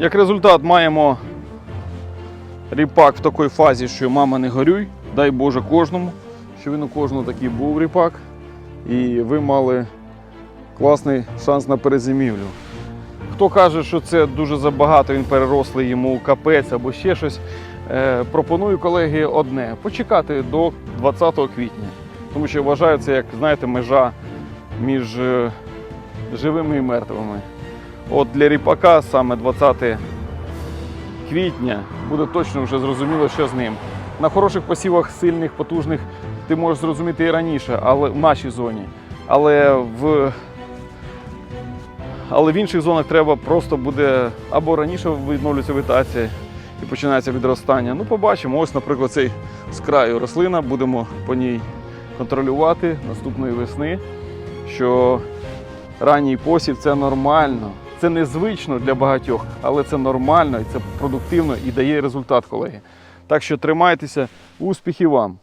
Як результат, маємо ріпак в такій фазі, що мама не горюй, дай Боже кожному, що він у кожного такий був ріпак. І ви мали класний шанс на перезимівлю. Хто каже, що це дуже забагато, він перерослий йому капець або ще щось. Е, пропоную колеги одне почекати до 20 квітня. Тому що вважаю це, як знаєте, межа між е, живими і мертвими. От для ріпака саме 20 квітня буде точно вже зрозуміло, що з ним. На хороших посівах, сильних, потужних, ти можеш зрозуміти і раніше, але в нашій зоні. Але в, але в інших зонах треба просто буде або раніше відновлюється вегетація і починається відростання. Ну, побачимо. Ось, наприклад, цей з краю рослина, будемо по ній контролювати наступної весни, що ранній посів це нормально. Це незвично для багатьох, але це нормально це продуктивно і дає результат, колеги. Так що тримайтеся, успіхів вам!